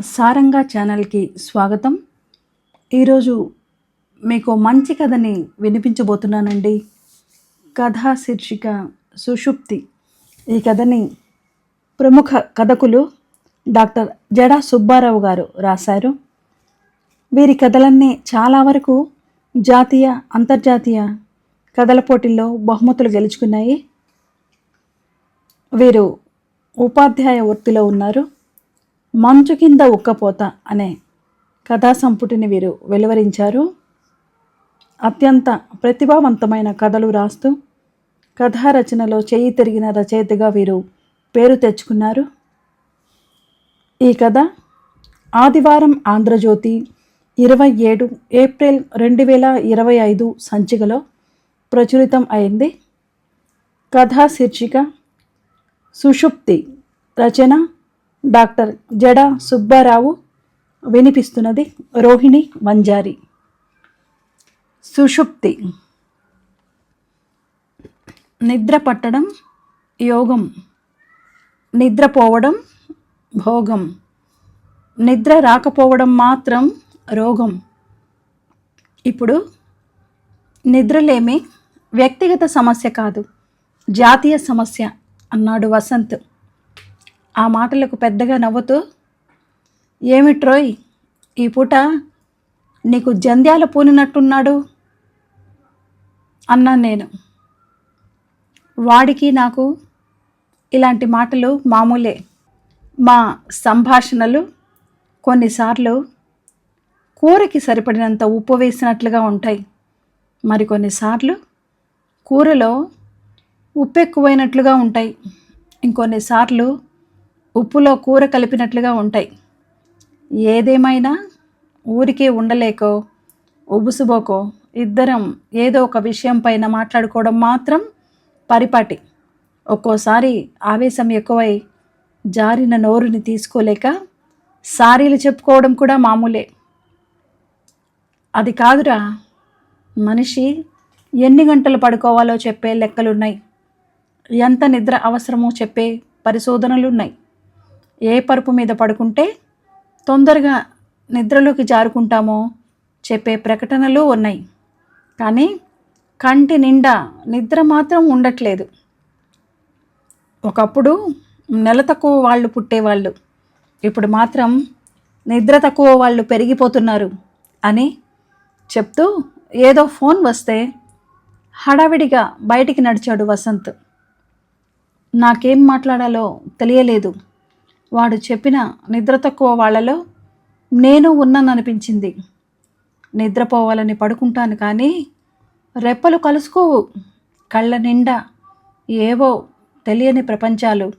సారంగా ఛానల్కి స్వాగతం. ఈరోజు మీకు మంచి కథని వినిపించబోతున్నానండి. కథా శీర్షిక సుషుప్తి. ఈ కథని ప్రముఖ కథకులు డాక్టర్ జడా సుబ్బారావు గారు రాశారు. వీరి కథలన్నీ చాలా వరకు జాతీయ అంతర్జాతీయ కథల పోటీల్లో బహుమతులు గెలుచుకున్నాయి. వీరు ఉపాధ్యాయ వృత్తిలో ఉన్నారు. మంచు కింద ఉక్కపోత అనే కథా సంపుటిని వీరు వెలువరించారు. అత్యంత ప్రతిభావంతమైన కథలు రాస్తూ కథా రచనలో చేయి తిరిగిన రచయితగా వీరు పేరు తెచ్చుకున్నారు. ఈ కథ ఆదివారం ఆంధ్రజ్యోతి ఇరవై ఏడు ఏప్రిల్ రెండు వేల ఇరవై ఐదు సంచికలో ప్రచురితం అయింది. కథా శీర్షిక సుషుప్తి రచన డాక్టర్ జడ సుబ్బారావు వినిపిస్తున్నది రోహిణి వంజారి. సుషుప్తి. నిద్ర పట్టడం యోగం. నిద్రపోవడం భోగం. నిద్ర రాకపోవడం మాత్రం రోగం. ఇప్పుడు నిద్రలేమి వ్యక్తిగత సమస్య కాదు జాతీయ సమస్య అన్నాడు వసంత్. ఆ మాటలకు పెద్దగా నవ్వుతూ ఏమిట్రోయ్ ఈ పూట నీకు జంధ్యాల పూనినట్టున్నాడు అన్నాను నేను. వాడికి నాకు ఇలాంటి మాటలు మామూలే. మా సంభాషణలు కొన్నిసార్లు కూరకి సరిపడినంత ఉప్పు వేసినట్లుగా ఉంటాయి. మరికొన్నిసార్లు కూరలో ఉప్పు ఎక్కువైనట్లుగా ఉంటాయి. ఇంకొన్నిసార్లు ఉప్పులో కూర కలిపినట్లుగా ఉంటాయి. ఏదేమైనా ఊరికే ఉండలేకో ఉబుసుబోకో ఇద్దరం ఏదో ఒక విషయం పైన మాట్లాడుకోవడం మాత్రం పరిపాటి. ఒక్కోసారి ఆవేశం ఎక్కువై జారిన నోరుని తీసుకోలేక సారీలు చెప్పుకోవడం కూడా మామూలే. అది కాదురా మనిషి ఎన్ని గంటలు పడుకోవాలో చెప్పే లెక్కలున్నాయి. ఎంత నిద్ర అవసరమో చెప్పే పరిశోధనలున్నాయి. ఏ పరుపు మీద పడుకుంటే తొందరగా నిద్రలోకి జారుకుంటామో చెప్పే ప్రకటనలు ఉన్నాయి. కానీ కంటి నిండా నిద్ర మాత్రం ఉండట్లేదు. ఒకప్పుడు నెల తక్కువ వాళ్ళు పుట్టేవాళ్ళు. ఇప్పుడు మాత్రం నిద్ర తక్కువ వాళ్ళు పెరిగిపోతున్నారు అని చెప్తూ ఏదో ఫోన్ వస్తే హడావిడిగా బయటికి నడిచాడు వసంత్. నాకేం మాట్లాడాలో తెలియలేదు. వాడు చెప్పిన నిద్ర తక్కువ వాళ్ళలో నేను ఉన్నాననిపించింది. నిద్రపోవాలని పడుకుంటాను కానీ రెప్పలు కలుసుకోవు. కళ్ళ నిండా ఏవో తెలియని ప్రపంచాలు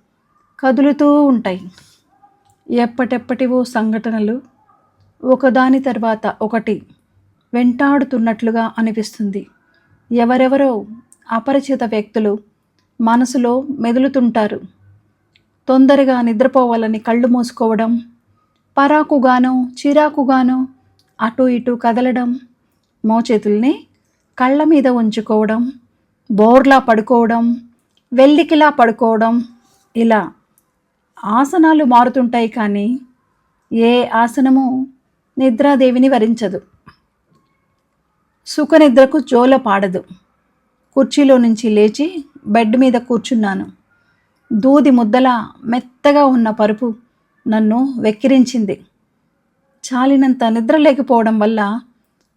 కదులుతూ ఉంటాయి. ఎప్పటెప్పటివో సంఘటనలు ఒకదాని తర్వాత ఒకటి వెంటాడుతున్నట్లుగా అనిపిస్తుంది. ఎవరెవరో అపరిచిత వ్యక్తులు మనసులో మెదులుతుంటారు. తొందరగా నిద్రపోవాలని కళ్ళు మూసుకోవడం పరాకుగానో చిరాకుగానో అటు ఇటు కదలడం మోచేతుల్ని కళ్ళ మీద ఉంచుకోవడం బోర్లా పడుకోవడం వెల్లికిలా పడుకోవడం ఇలా ఆసనాలు మారుతుంటాయి కానీ ఏ ఆసనము నిద్రాదేవిని వరించదు. సుఖనిద్రకు జోల పాడదు. కుర్చీలో నుంచి లేచి బెడ్ మీద కూర్చున్నాను. దూది ముద్దలా మెత్తగా ఉన్న పరుపు నన్ను వెక్కిరించింది. చాలినంత నిద్ర లేకపోవడం వల్ల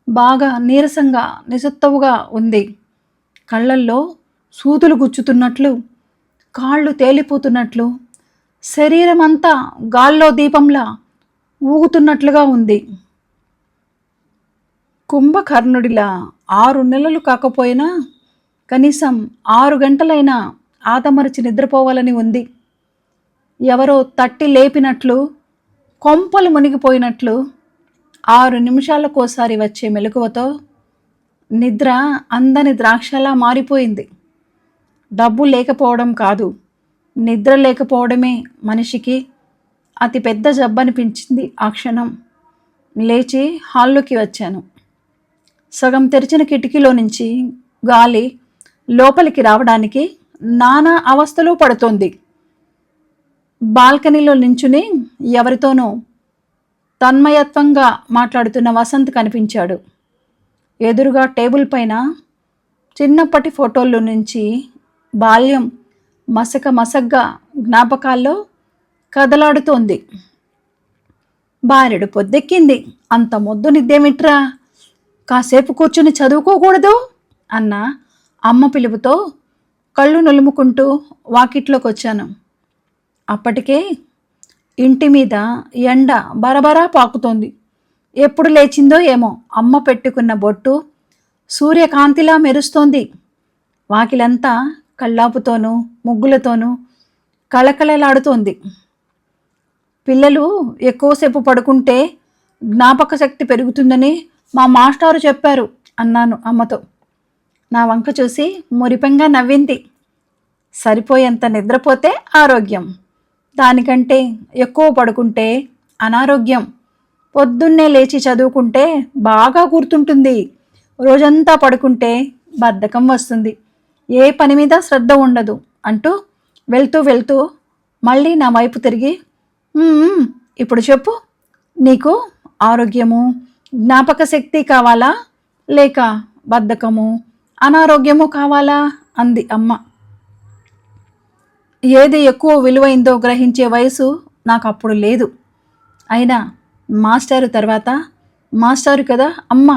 బాగా నీరసంగా నిసత్తవుగా ఉంది. కళ్ళల్లో సూదులు గుచ్చుతున్నట్లు కాళ్ళు తేలిపోతున్నట్లు శరీరం అంతా గాల్లో దీపంలా ఊగుతున్నట్లుగా ఉంది. కుంభకర్ణుడిలా ఆరు నెలలు కాకపోయినా కనీసం ఆరు గంటలైనా ఆదమరిచి నిద్రపోవాలని ఉంది. ఎవరో తట్టి లేపినట్లు కొంపలు మునిగిపోయినట్లు ఆరు నిమిషాలకోసారి వచ్చే మెలకువతో నిద్ర అందని ద్రాక్షలా మారిపోయింది. డబ్బు లేకపోవడం కాదు నిద్ర లేకపోవడమే మనిషికి అతి పెద్ద జబ్బనిపించింది ఆ క్షణం. లేచి హాల్లోకి వచ్చాను. సగం తెరిచిన కిటికీలో నుంచి గాలి లోపలికి రావడానికి నానా అవస్థలు పడుతోంది. బాల్కనీలో నించుని ఎవరితోనో తన్మయత్వంగా మాట్లాడుతున్న వసంత్ కనిపించాడు. ఎదురుగా టేబుల్ పైన చిన్నప్పటి ఫోటోల్లో నుంచి బాల్యం మసక మసగ్గా జ్ఞాపకాల్లో కదలాడుతోంది. బారెడు పొద్దెక్కింది. అంత మొద్దు నిద్దేమిట్రా? కాసేపు కూర్చుని చదువుకోకూడదు? అన్న అమ్మ పిలుపుతో కళ్ళు నులుముకుంటూ వాకిట్లోకి వచ్చాను అప్పటికే ఇంటి మీద ఎండ బరబరా పాకుతోంది. ఎప్పుడు లేచిందో ఏమో అమ్మ పెట్టుకున్న బొట్టు సూర్యకాంతిలా మెరుస్తోంది. వాకిలంతా కళ్ళాపుతోనూ ముగ్గులతోనూ కళకళలాడుతోంది. పిల్లలు ఎక్కువసేపు పడుకుంటే జ్ఞాపక శక్తి పెరుగుతుందని మా మాస్టారు చెప్పారు అన్నాను అమ్మతో. నా వంక చూసి మురిపెంగా నవ్వింది. సరిపోయేంత నిద్రపోతే ఆరోగ్యం. దానికంటే ఎక్కువ పడుకుంటే అనారోగ్యం. పొద్దున్నే లేచి చదువుకుంటే బాగా గుర్తుంటుంది. రోజంతా పడుకుంటే బద్ధకం వస్తుంది. ఏ పని మీద శ్రద్ధ ఉండదు అంటూ వెళ్తూ వెళ్తూ మళ్ళీ నా వైపు తిరిగి ఇప్పుడు చెప్పు. నీకు ఆరోగ్యము జ్ఞాపక శక్తి కావాలా? లేక బద్ధకము అనారోగ్యము కావాలా? అంది అమ్మ. ఏది ఎక్కువ విలువైందో గ్రహించే వయసు నాకు అప్పుడు లేదు. అయినా మాస్టారు తర్వాత మాస్టారు కదా అమ్మ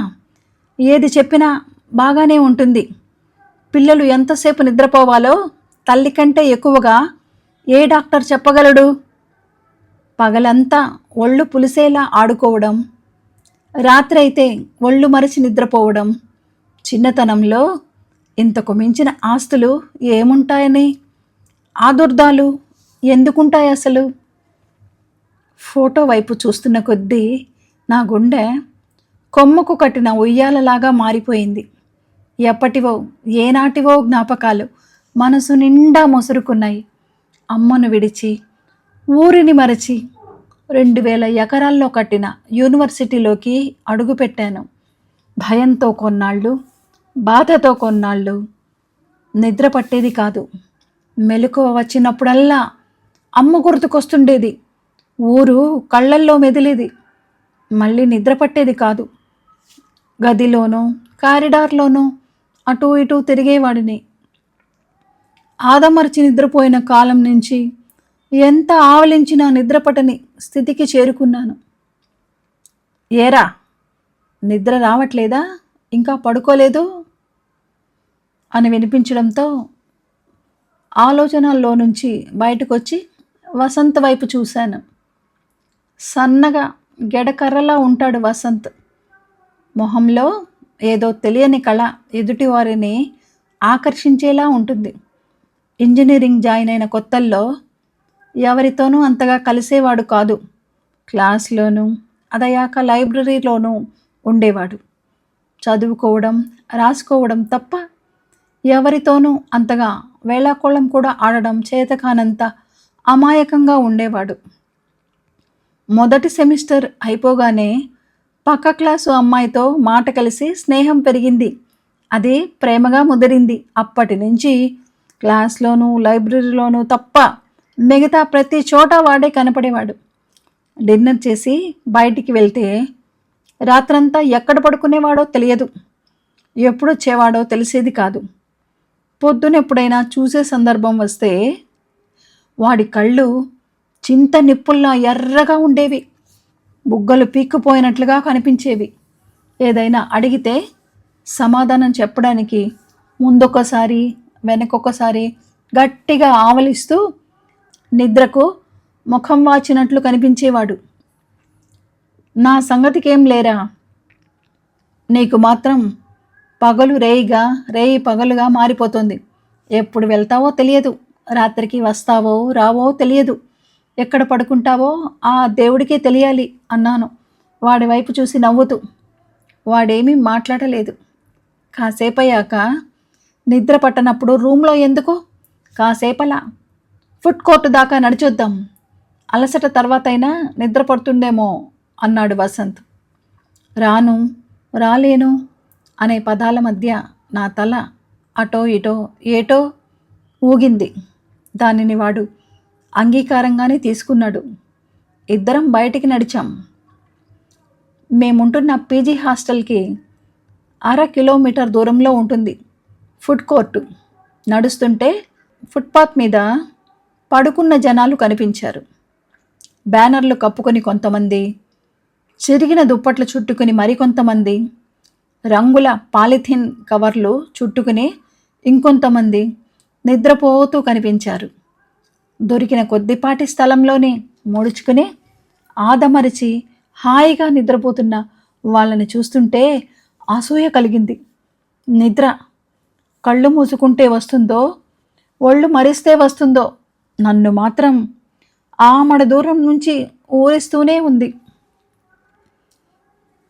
ఏది చెప్పినా బాగానే ఉంటుంది. పిల్లలు ఎంతసేపు నిద్రపోవాలో తల్లి కంటే ఎక్కువగా ఏ డాక్టర్ చెప్పగలడు? పగలంతా ఒళ్ళు పులిసేలా ఆడుకోవడం రాత్రి అయితే ఒళ్ళు మరిచి నిద్రపోవడం చిన్నతనంలో ఇంతకు మించిన ఆస్తులు ఏముంటాయని? ఆదుర్దాలు ఎందుకుంటాయి అసలు? ఫోటో వైపు చూస్తున్న కొద్దీ నా గుండె కొమ్మకు కట్టిన ఉయ్యాలలాగా మారిపోయింది. ఎప్పటివో ఏనాటివో జ్ఞాపకాలు మనసు నిండా మొసురుకున్నాయి. అమ్మను విడిచి ఊరిని మరచి రెండు వేల ఎకరాల్లో కట్టిన యూనివర్సిటీలోకి అడుగుపెట్టాను. భయంతో కొన్నాళ్ళు బాధతో కొన్నాళ్ళు. నిద్ర పట్టేది కాదు. మెలకువ వచ్చినప్పుడల్లా అమ్మ గుర్తుకొస్తుండేది. ఊరు కళ్ళల్లో మెదిలేది. మళ్ళీ నిద్ర పట్టేది కాదు. గదిలోనో కారిడార్లోనో అటు ఇటు తిరిగేవాడిని. ఆదమర్చి నిద్రపోయిన కాలం నుంచి ఎంత ఆవలించినా నిద్రపటని స్థితికి చేరుకున్నాను. ఏరా నిద్ర రావట్లేదా? ఇంకా పడుకోలేదు? అని వినిపించడంతో ఆలోచనల్లో నుంచి బయటకు వచ్చి వసంత్ వైపు చూశాను. సన్నగా గెడకర్రలా ఉంటాడు వసంత్. మొహంలో ఏదో తెలియని కళ ఎదుటివారిని ఆకర్షించేలా ఉంటుంది. ఇంజనీరింగ్ జాయిన్ అయిన కొత్తల్లో ఎవరితోనూ అంతగా కలిసేవాడు కాదు. క్లాస్లోనూ అదయాక లైబ్రరీలోనూ ఉండేవాడు. చదువుకోవడం రాసుకోవడం తప్ప ఎవరితోనూ అంతగా వేళాకోళం కూడా ఆడడం చేతకానంత అమాయకంగా ఉండేవాడు. మొదటి సెమిస్టర్ అయిపోగానే పక్క క్లాసు అమ్మాయితో మాట కలిసి స్నేహం పెరిగింది. అది ప్రేమగా ముదిరింది. అప్పటి నుంచి క్లాస్లోనూ లైబ్రరీలోనూ తప్ప మిగతా ప్రతి చోట వాడే కనపడేవాడు. డిన్నర్ చేసి బయటికి వెళ్తే రాత్రంతా ఎక్కడ పడుకునేవాడో తెలియదు. ఎప్పుడు వచ్చేవాడో తెలిసేది కాదు. పొద్దున ఎప్పుడైనా చూసే సందర్భం వస్తే వాడి కళ్ళు చింత నిప్పుల్లా ఎర్రగా ఉండేవి. బుగ్గలు పీక్కుపోయినట్లుగా కనిపించేవి. ఏదైనా అడిగితే సమాధానం చెప్పడానికి ముందొకసారి వెనకొకసారి గట్టిగా ఆవలిస్తూ నిద్రకు ముఖం వాచినట్లు కనిపించేవాడు. నా సంగతికేం లేరా? నీకు మాత్రం పగలు రేయిగా రేయి పగలుగా మారిపోతుంది. ఎప్పుడు వెళ్తావో తెలియదు. రాత్రికి వస్తావో రావో తెలియదు. ఎక్కడ పడుకుంటావో ఆ దేవుడికే తెలియాలి అన్నాను. వాడి వైపు చూసి నవ్వుతూ. వాడేమీ మాట్లాడలేదు. కాసేపయ్యాక నిద్ర పట్టనప్పుడు రూమ్లో ఎందుకు? కాసేపలా. ఫుడ్ కోర్టు దాకా నడిచొద్దాం. అలసట తర్వాతైనా నిద్ర పడుతుండేమో అన్నాడు వసంత్. రాను రాలేను. అనే పదాల మధ్య నా తల అటో ఇటో ఏటో ఊగింది. దానిని వాడు అంగీకారంగానే తీసుకున్నాడు. ఇద్దరం బయటికి నడిచాం. మేముంటున్న పీజీ హాస్టల్కి అర కిలోమీటర్ దూరంలో ఉంటుంది ఫుడ్ కోర్టు. నడుస్తుంటే ఫుట్పాత్ మీద పడుకున్న జనాలు కనిపించారు. బ్యానర్లు కప్పుకొని కొంతమంది చిరిగిన దుప్పట్లు చుట్టుకుని మరికొంతమంది రంగుల పాలిథిన్ కవర్లు చుట్టుకుని ఇంకొంతమంది నిద్రపోతూ కనిపించారు. దొరికిన కొద్దిపాటి స్థలంలోనే ముడుచుకుని ఆదమరిచి హాయిగా నిద్రపోతున్న వాళ్ళని చూస్తుంటే అసూయ కలిగింది. నిద్ర కళ్ళు మూసుకుంటే వస్తుందో ఒళ్ళు మరిస్తే వస్తుందో నన్ను మాత్రం ఆమడ దూరం నుంచి ఊరిస్తూనే ఉంది.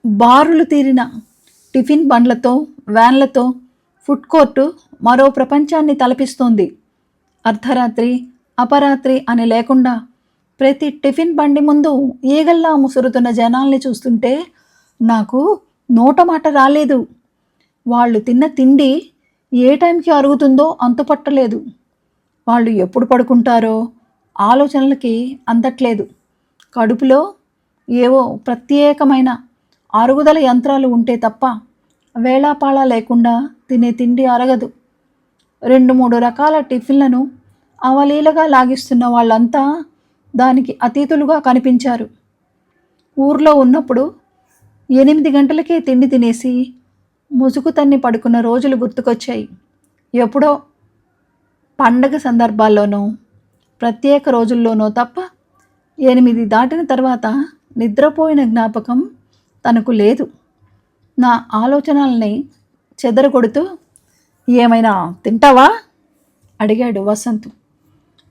బారులు తీరిన టిఫిన్ బండ్లతో వ్యాన్లతో ఫుడ్ కోర్టు మరో ప్రపంచాన్ని తలపిస్తోంది. అర్ధరాత్రి అపరాత్రి అని లేకుండా ప్రతి టిఫిన్ బండి ముందు ఈగల్లా ముసురుతున్న జనాల్ని చూస్తుంటే నాకు నోట మాట రాలేదు. వాళ్ళు తిన్న తిండి ఏ టైంకి అరుగుతుందో అంతుపట్టలేదు. వాళ్ళు ఎప్పుడు పడుకుంటారో ఆలోచనలకి అందట్లేదు. కడుపులో ఏవో ప్రత్యేకమైన అరుగుదల యంత్రాలు ఉంటే తప్ప వేళాపాళా లేకుండా తినే తిండి అరగదు. రెండు మూడు రకాల టిఫిన్లను అవలీలగా లాగిస్తున్న వాళ్ళంతా దానికి అతీతులుగా కనిపించారు. ఊర్లో ఉన్నప్పుడు ఎనిమిది గంటలకే తిండి తినేసి ముసుగు తన్ని పడుకున్న రోజులు గుర్తుకొచ్చాయి. ఎప్పుడో పండగ సందర్భాల్లోనో ప్రత్యేక రోజుల్లోనో తప్ప ఎనిమిది దాటిన తర్వాత నిద్రపోయిన జ్ఞాపకం తనకు లేదు. నా ఆలోచనల్ని చెదరగొడుతూ ఏమైనా తింటావా? అడిగాడు వసంత్.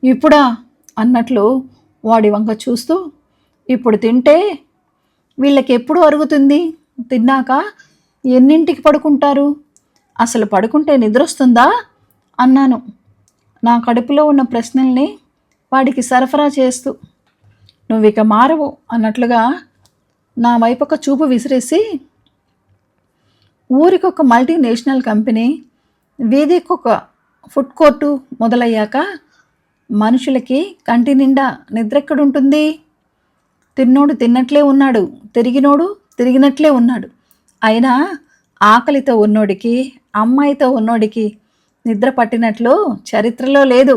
ఇప్పుడా? అన్నట్లు వాడి వంక చూస్తూ ఇప్పుడు తింటే వీళ్ళకి ఎప్పుడు అరుగుతుంది? తిన్నాక ఎన్నింటికి పడుకుంటారు? అసలు పడుకుంటే నిద్రొస్తుందా? అన్నాను. నా కడుపులో ఉన్న ప్రశ్నల్ని వాడికి సరఫరా చేస్తూ నువ్వు ఇక మారవు అన్నట్లుగా నా వైపొక చూపు విసిరేసి ఊరికొక మల్టీనేషనల్ కంపెనీ వీధికొక ఫుడ్ కోర్టు మొదలయ్యాక మనుషులకి కంటి నిండా నిద్రెక్కడుంటుంది. తిన్నోడు తిన్నట్లే ఉన్నాడు తిరిగినోడు తిరిగినట్లే ఉన్నాడు. అయినా ఆకలితో ఉన్నోడికి అమ్మాయితో ఉన్నోడికి నిద్ర పట్టినట్లు చరిత్రలో లేదు.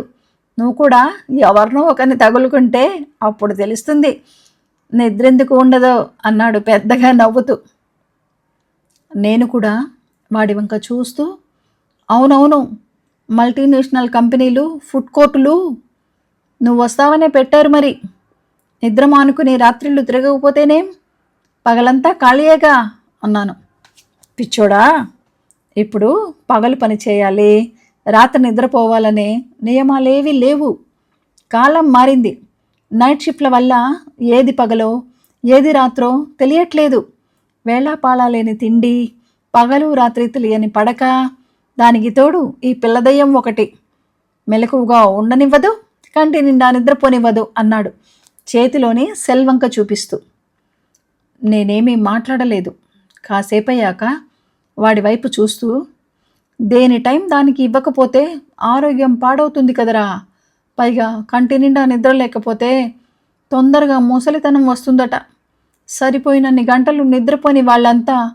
నువ్వు కూడా ఎవరినో ఒకరిని తగులుకుంటే అప్పుడు తెలుస్తుంది. నిద్రెందుకు ఉండదో అన్నాడు పెద్దగా నవ్వుతూ. నేను కూడా వాడి వంక చూస్తూ అవునవును మల్టీనేషనల్ కంపెనీలు ఫుడ్ కోర్టులు నువ్వు వస్తావనే పెట్టారు మరి. నిద్ర మానుకుని రాత్రిళ్ళు తిరగకపోతేనేం పగలంతా ఖాళీయేగా అన్నాను. పిచ్చోడా ఇప్పుడు పగలు పని చేయాలి రాత్రి నిద్రపోవాలనే నియమాలేవి లేవు. కాలం మారింది. నైట్ షిఫ్ట్ల వల్ల ఏది పగలో ఏది రాత్రో తెలియట్లేదు. వేళాపాళా లేని తిండి పగలు రాత్రి తెలియని పడక దానికి తోడు ఈ పిల్లదయ్యం ఒకటి. మెలకువగా ఉండనివ్వదు కంటి నిండా నిద్రపోనివ్వదు అన్నాడు. చేతిలోని సెల్వంక చూపిస్తూ. నేనేమీ మాట్లాడలేదు. కాసేపయ్యాక వాడి వైపు చూస్తూ దేని టైం దానికి ఇవ్వకపోతే ఆరోగ్యం పాడవుతుంది కదరా. పైగా కంటి నిండా నిద్ర లేకపోతే తొందరగా ముసలితనం వస్తుందట. సరిపోయినన్ని గంటలు నిద్రపోని వాళ్ళంతా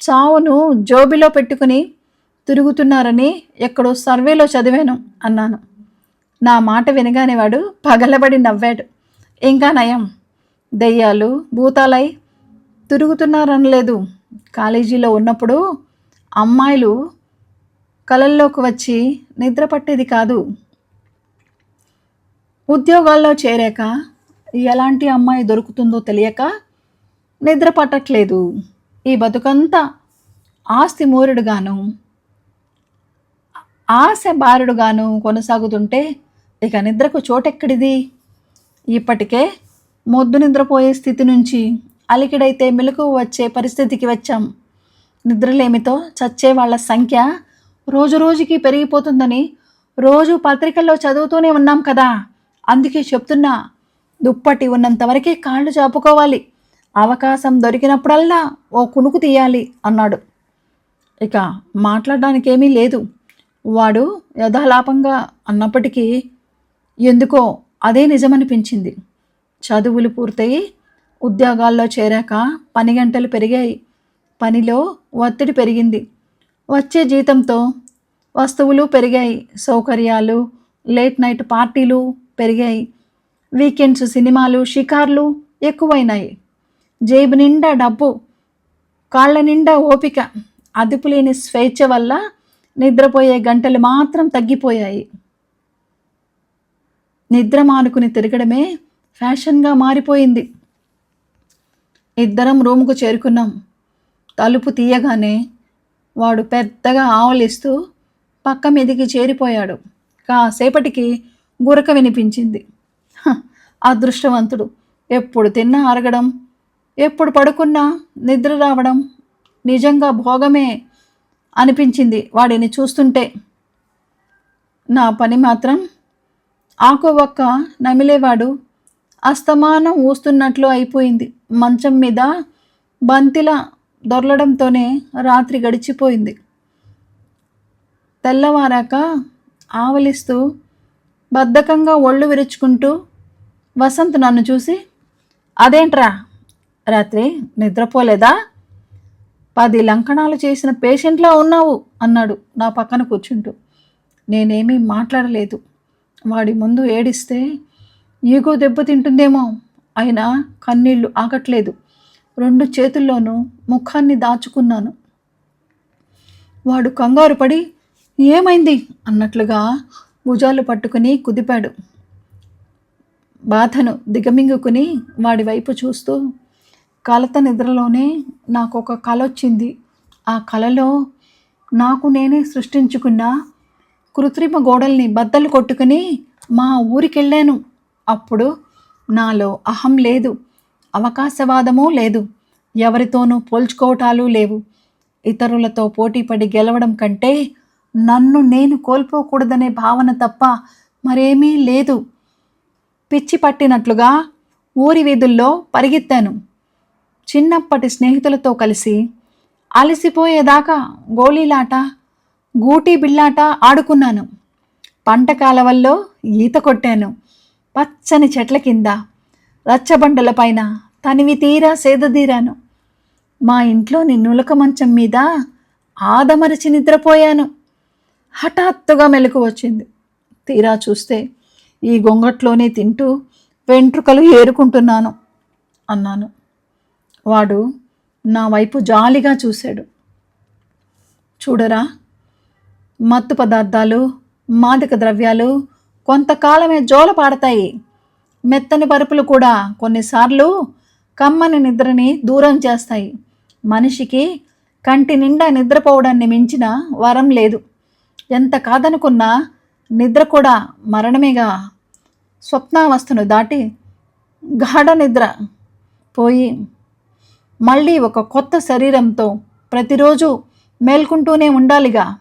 చావును జోబిలో పెట్టుకుని తిరుగుతున్నారని ఎక్కడో సర్వేలో చదివాను అన్నాను. నా మాట వినగానే వాడు పగలబడి నవ్వాడు. ఇంకా నయం. దెయ్యాలు భూతాలై తిరుగుతున్నారనలేదు. కాలేజీలో ఉన్నప్పుడు అమ్మాయిలు కలల్లోకి వచ్చి నిద్ర పట్టేది కాదు. ఉద్యోగాల్లో చేరాక ఎలాంటి అమ్మాయి దొరుకుతుందో తెలియక నిద్ర పట్టట్లేదు ఈ బతుకంతా ఆస్తి మూరుడుగాను ఆశ బారుడుగాను కొనసాగుతుంటే ఇక నిద్రకు చోటెక్కడిది? ఇప్పటికే మొద్దు నిద్రపోయే స్థితి నుంచి అలికిడైతే మెలకు వచ్చే పరిస్థితికి వచ్చాం. నిద్రలేమితో చచ్చే వాళ్ళ సంఖ్య రోజు రోజుకి పెరిగిపోతుందని రోజు పత్రికల్లో చదువుతూనే ఉన్నాం కదా. అందుకే చెప్తున్నా దుప్పటి ఉన్నంత వరకే కాళ్ళు చాపుకోవాలి. అవకాశం దొరికినప్పుడల్లా ఓ కునుకు తీయాలి అన్నాడు. ఇక మాట్లాడడానికి ఏమీ లేదు. వాడు యథాలాపంగా అన్నప్పటికీ ఎందుకో అదే నిజమనిపించింది. చదువులు పూర్తయి ఉద్యోగాల్లో చేరాక పని గంటలు పెరిగాయి. పనిలో ఒత్తిడి పెరిగింది. వచ్చే జీతంతో వస్తువులు పెరిగాయి. సౌకర్యాలు లేట్ నైట్ పార్టీలు పెరిగాయి. వీకెండ్స్ సినిమాలు షికార్లు ఎక్కువైనాయి. జేబు నిండా డబ్బు కాళ్ళ నిండా ఓపిక అదుపులేని స్వేచ్ఛ వల్ల నిద్రపోయే గంటలు మాత్రం తగ్గిపోయాయి. నిద్ర మానుకుని తిరగడమే ఫ్యాషన్గా మారిపోయింది. ఇద్దరం రూముకు చేరుకున్నాం. తలుపు తీయగానే వాడు పెద్దగా ఆవలిస్తూ పక్క మీదికి చేరిపోయాడు. కాసేపటికి గురక వినిపించింది. అదృష్టవంతుడు. ఎప్పుడు తిన్నా అరగడం ఎప్పుడు పడుకున్నా నిద్ర రావడం నిజంగా భోగమే అనిపించింది వాడిని చూస్తుంటే. నా పని మాత్రం ఆకు ఒక్క నమిలేవాడు. అస్తమానం ఊస్తున్నట్లు అయిపోయింది. మంచం మీద బంతిలా దొరలడంతోనే రాత్రి గడిచిపోయింది. తెల్లవారాక ఆవలిస్తూ బద్ధకంగా ఒళ్ళు విరుచుకుంటూ వసంత్ నన్ను చూసి అదేంట్రా? రాత్రి నిద్రపోలేదా? పది లంకణాలు చేసిన పేషెంట్లా ఉన్నావు అన్నాడు నా పక్కన కూర్చుంటూ. నేనేమీ మాట్లాడలేదు. వాడి ముందు ఏడిస్తే ఈగో దెబ్బతింటుందేమో అయినా కన్నీళ్ళు ఆగట్లేదు. రెండు చేతుల్లోనూ ముఖాన్ని దాచుకున్నాను. వాడు కంగారు పడి ఏమైంది? అన్నట్లుగా భుజాలు పట్టుకుని కుదిపాడు. బాధను దిగమింగుకుని వాడి వైపు చూస్తూ కలత నిద్రలోనే నాకు ఒక కల వచ్చింది ఆ కలలో నాకు నేనే సృష్టించుకున్న కృత్రిమ గోడల్ని బద్దలు కొట్టుకుని మా ఊరికెళ్ళాను. అప్పుడు నాలో అహం లేదు అవకాశవాదమూ లేదు. ఎవరితోనూ పోల్చుకోవటాలు లేవు. ఇతరులతో పోటీపడి గెలవడం కంటే నన్ను నేను కోల్పోకూడదనే భావన తప్ప మరేమీ లేదు. పిచ్చి పట్టినట్లుగా ఊరి వీధుల్లో పరిగెత్తాను. చిన్నప్పటి స్నేహితులతో కలిసి అలసిపోయేదాకా గోళీలాట గూటీ బిళ్ళాట ఆడుకున్నాను. పంట కాలవల్లో ఈత కొట్టాను. పచ్చని చెట్ల కింద రచ్చబండల పైన తనివి తీరా సేదదీరాను మా ఇంట్లోని నులక మంచం మీద ఆదమరచి నిద్రపోయాను. హఠాత్తుగా మెలకు వచ్చింది. తీరా చూస్తే ఈ గొంగట్లోనే తింటూ వెంట్రుకలు ఏరుకుంటున్నాను అన్నాను. వాడు నా వైపు జాలిగా చూశాడు. చూడరా మత్తు పదార్థాలు మాదక ద్రవ్యాలు కొంతకాలమే జోలపాడతాయి మెత్తని పరుపులు కూడా కొన్నిసార్లు కమ్మని నిద్రని దూరం చేస్తాయి. మనిషికి కంటి నిండా నిద్రపోవడాన్ని మించిన వరం లేదు. ఎంత కాదనుకున్నా నిద్ర కూడా మరణమేగా స్వప్నావస్థను దాటి గాఢ నిద్ర పోయి మళ్ళీ ఒక కొత్త శరీరంతో ప్రతిరోజు మేల్కుంటూనే ఉండాలిగా.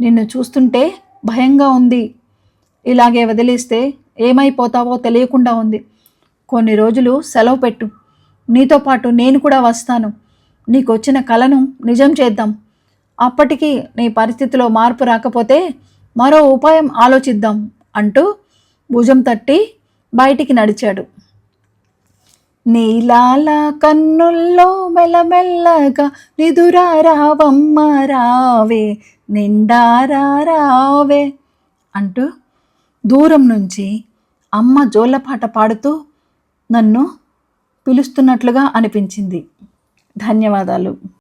నిన్ను చూస్తుంటే భయంగా ఉంది. ఇలాగే వదిలేస్తే ఏమైపోతావో తెలియకుండా ఉంది. కొన్ని రోజులు సెలవు పెట్టు. నీతో పాటు నేను కూడా వస్తాను. నీకు వచ్చిన కలను నిజం చేద్దాం. అప్పటికి నీ పరిస్థితిలో మార్పు రాకపోతే మరో ఉపాయం ఆలోచిద్దాం అంటూ భుజం తట్టి బయటికి నడిచాడు. నీలాల కన్నుల్లో మెల్లమెల్లగా నిదురా రావమ్మ రావే నిండారా రావే అంటూ దూరం నుంచి అమ్మ జోలపాట పాడుతూ నన్ను పిలుస్తున్నట్లుగా అనిపించింది. ధన్యవాదాలు.